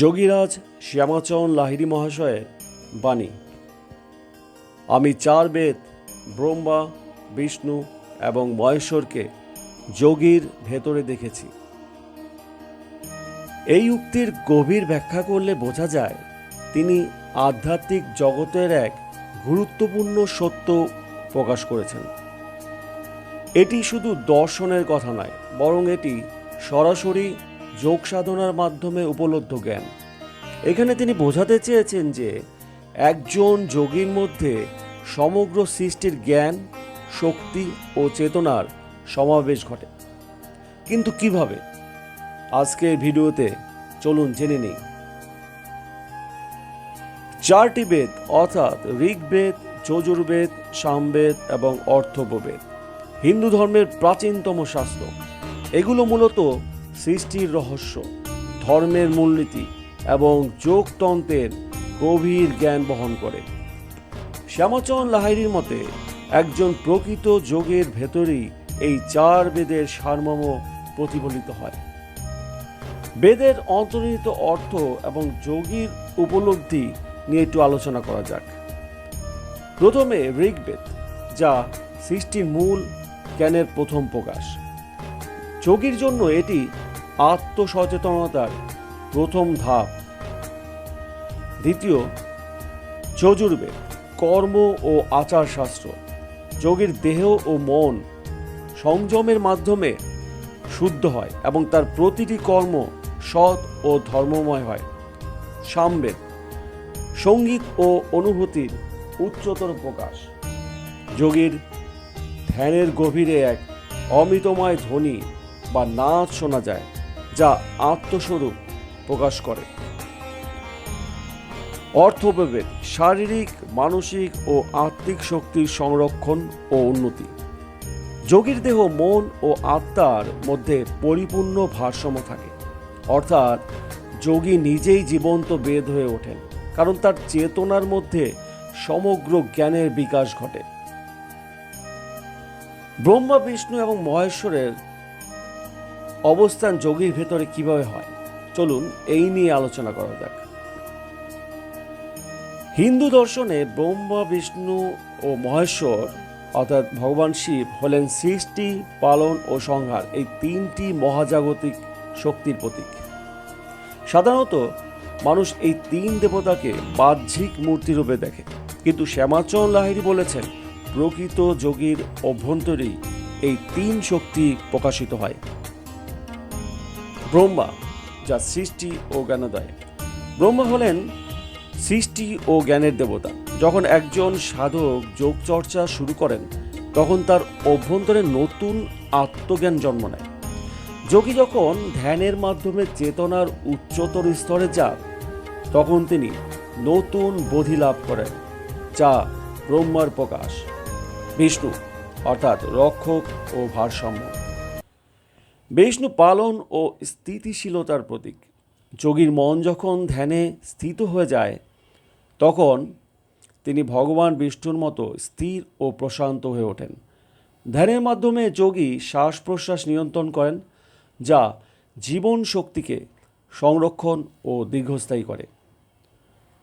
যোগীরাজ শ্যামাচরণ লাহিড়ী মহাশয়ের বাণী। আমি চার বেদ, ব্রহ্মা, বিষ্ণু এবং মহেশ্বরকে যোগীর ভেতরে দেখেছি। এই উক্তির গভীর ব্যাখ্যা করলে বোঝা যায়, তিনি আধ্যাত্মিক জগতের এক গুরুত্বপূর্ণ সত্য প্রকাশ করেছেন। এটি শুধু দর্শনের কথা নয়, বরং এটি সরাসরি যোগ সাধনার মাধ্যমে উপলব্ধ জ্ঞান। এখানে তিনি বোঝাতে চেয়েছেন যে, একজন যোগীর মধ্যে সমগ্র সৃষ্টির জ্ঞান, শক্তি ও চেতনার সমাবেশ ঘটে। কিন্তু কীভাবে? আজকের ভিডিওতে চলুন জেনে নিই। চারটি বেদ অর্থাৎ ঋগ্বেদ, যজুর্বেদ, সামবেদ এবং অর্থববেদ হিন্দু ধর্মের প্রাচীনতম শাস্ত্র। এগুলো মূলত সৃষ্টির রহস্য, ধর্মের মূলনীতি এবং যোগতন্ত্রের গভীর জ্ঞান বহন করে। শ্যামাচরণ লাহিড়ির মতে, একজন প্রকৃত যোগের ভেতরেই এই চার বেদের সারমর্ম প্রতিফলিত হয়। বেদের অন্তর্নিহিত অর্থ এবং যোগীর উপলব্ধি নিয়ে একটু আলোচনা করা যাক। প্রথমে ঋগ্বেদ, যা সৃষ্টির মূল জ্ঞানের প্রথম প্রকাশ। যোগীর জন্য এটি আত্মসচেতনতার প্রথম ধাপ। দ্বিতীয় যজুর্বেদ কর্ম ও আচার শাস্ত্র যোগীর দেহ ও মন সংযমের মাধ্যমে শুদ্ধ হয় এবং তার প্রতিটি কর্ম সৎ ও ধর্মময় হয়। সামবেদ, সংগীত ও অনুভূতির উচ্চতর প্রকাশ। যোগীর ধ্যানের গভীরে এক অমিতময় ধ্বনি বা নাচ শোনা যায়। যা আত্মস্বরূপ প্রকাশ করে। অর্থবিবেক শারীরিক, মানসিক ও আত্মিক শক্তির সংরক্ষণ ও উন্নতি। যোগীর দেহ মন ও আত্মার মধ্যে পরিপূর্ণ ভারসাম্য থাকে। অর্থাৎ যোগী নিজেই জীবন্ত বেদ হয়ে ওঠেন, কারণ তার চেতনার মধ্যে সমগ্র জ্ঞানের বিকাশ ঘটে। ব্রহ্মা, বিষ্ণু এবং মহেশ্বরের অবস্থান যোগীর ভেতরে কীভাবে হয়? চলুন এই নিয়ে আলোচনা করা যাক। হিন্দু দর্শনে ব্রহ্মা, বিষ্ণু ও মহেশ্বর, অর্থাৎ ভগবান শিব, হলেন সৃষ্টি, পালন ও সংহার, এই তিনটি মহাজাগতিক শক্তির প্রতীক। সাধারণত মানুষ এই তিন দেবতাকে বাহ্যিক মূর্তিরূপে দেখে। কিন্তু শ্যামাচরণ লাহিড়ী বলেছেন, প্রকৃত যোগীর অভ্যন্তরেই এই তিন শক্তি প্রকাশিত হয়। ব্রহ্মা, যা সৃষ্টি ও জ্ঞানোদয়। ব্রহ্মা হলেন সৃষ্টি ও জ্ঞানের দেবতা। যখন একজন সাধক যোগ চর্চা শুরু করেন, তখন তার অভ্যন্তরে নতুন আত্মজ্ঞান জন্ম নেয়। যোগী যখন ধ্যানের মাধ্যমে চেতনার উচ্চতর স্তরে যান, তখন তিনি নতুন বোধি লাভ করেন, যা ব্রহ্মার প্রকাশ। বিষ্ণু, অর্থাৎ রক্ষক ও ভারসাম্য। বিষ্ণু পালন ও স্থিতিশীলতার প্রতীক। যোগীর মন যখন ধ্যানে স্থিত হয়ে যায়, তখন তিনি ভগবান বিষ্ণুর মতো স্থির ও প্রশান্ত হয়ে ওঠেন। ধ্যানের মাধ্যমে যোগী শ্বাস প্রশ্বাস নিয়ন্ত্রণ করেন, যা জীবন শক্তিকে সংরক্ষণ ও দীর্ঘস্থায়ী করে।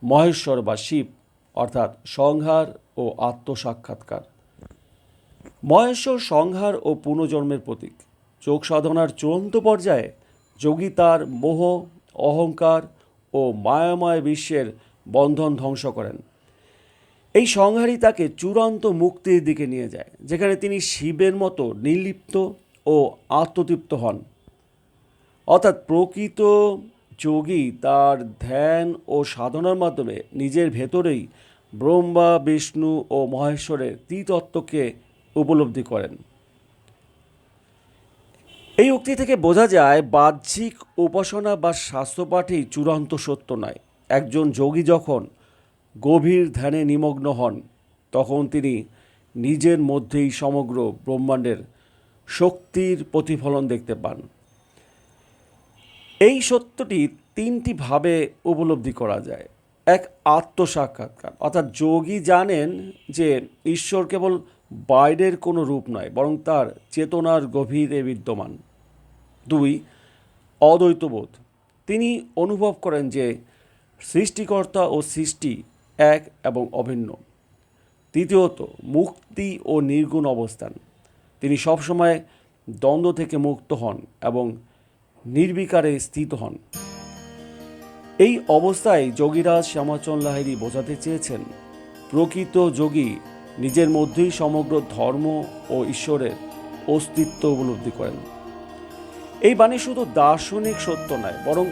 মহেশ্বর বা শিব, অর্থাৎ সংহার ও আত্মসাক্ষাৎকার। মহেশ্বর সংহার ও পুনর্জন্মের প্রতীক। যোগ সাধনার চূড়ান্ত পর্যায়ে যোগী তার মোহ, অহংকার ও মায়াময় বিশ্বের বন্ধন ধ্বংস করেন। এই সংহারই তাকে চূড়ান্ত মুক্তির দিকে নিয়ে যায়, যেখানে তিনি শিবের মতো নির্লিপ্ত ও আত্মতৃপ্ত হন। অর্থাৎ প্রকৃত যোগী তার ধ্যান ও সাধনার মাধ্যমে নিজের ভেতরেই ব্রহ্মা, বিষ্ণু ও মহেশ্বরের ত্রিতত্ত্বকে উপলব্ধি করেন। এই উক্তি থেকে বোঝা যায়, বাহ্যিক উপাসনা বা শাস্ত্রপাঠই চূড়ান্ত সত্য নয়। একজন যোগী যখন গভীর ধ্যানে নিমগ্ন হন, তখন তিনি নিজের মধ্যেই সমগ্র ব্রহ্মাণ্ডের শক্তির প্রতিফলন দেখতে পান। এই সত্যটি তিনটি ভাবে উপলব্ধি করা যায়। এক আত্মসাক্ষাৎকার, অর্থাৎ যোগী জানেন যে ঈশ্বর কেবল বাইরের কোনো রূপ নয়, বরং তার চেতনার গভীরে বিদ্যমান। দুই, অদ্বৈতবোধ। তিনি অনুভব করেন যে সৃষ্টিকর্তা ও সৃষ্টি এক এবং অভিন্ন। তৃতীয়ত, মুক্তি ও নির্গুণ অবস্থান। তিনি সবসময় দ্বন্দ্ব থেকে মুক্ত হন এবং নির্বিকারে স্থিত হন। এই অবস্থায় যোগীরাজ শ্যামাচন লাহিড়ী বোঝাতে চেয়েছেন, প্রকৃত যোগী নিজের মধ্যেই সমগ্র ধর্ম ও ঈশ্বরের অস্তিত্ব উপলব্ধি করেন। এই বাণী শুধু দার্শনিক সত্য নয়, বরং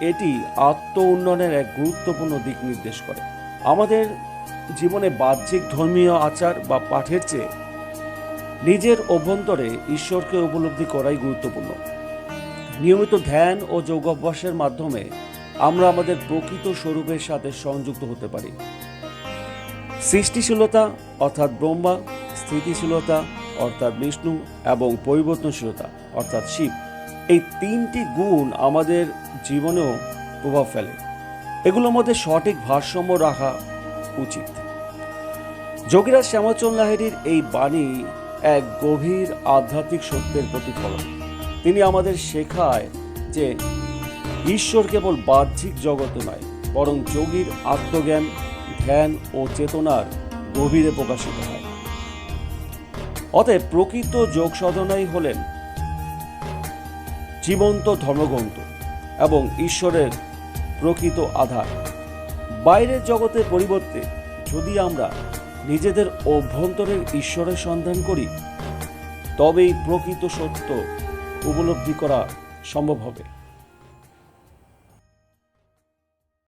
এটি আত্ম উন্নয়নের এক গুরুত্বপূর্ণ দিক নির্দেশ করে। আমাদের জীবনে বাহ্যিক ধর্মীয় আচার বা পাঠের চেয়ে নিজের অভ্যন্তরে ঈশ্বরকে উপলব্ধি করাই গুরুত্বপূর্ণ। নিয়মিত ধ্যান ও যোগাভ্যাসের মাধ্যমে আমরা আমাদের প্রকৃত স্বরূপের সাথে সংযুক্ত হতে পারি। সৃষ্টিশীলতা, অর্থাৎ ব্রহ্মা, স্থিতিশীলতা, অর্থাৎ বিষ্ণু এবং পরিবর্তনশীলতা, অর্থাৎ শিব, এই তিনটি গুণ আমাদের জীবনেও প্রভাব ফেলে। এগুলোর মধ্যে সঠিক ভারসাম্য রাখা উচিত। যোগীরাজ শ্যামাচল লাহিড়ির এই বাণী এক গভীর আধ্যাত্মিক সত্যের প্রতিফলন। তিনি আমাদের শেখায় যে ঈশ্বর কেবল বাহ্যিক জগতে নয়, বরং যোগীর আত্মজ্ঞান ধ্যান ও চেতনার গভীরে প্রকাশিত হয়। অতএব প্রকৃত যোগ সাধনাই হলেন জীবন্ত ধর্মগ্রন্থ এবং ঈশ্বরের প্রকৃত আধার। বাইরের জগতের পরিবর্তে যদি আমরা নিজেদের অভ্যন্তরের ঈশ্বরের সন্ধান করি, তবেই প্রকৃত সত্য উপলব্ধি করা সম্ভব হবে।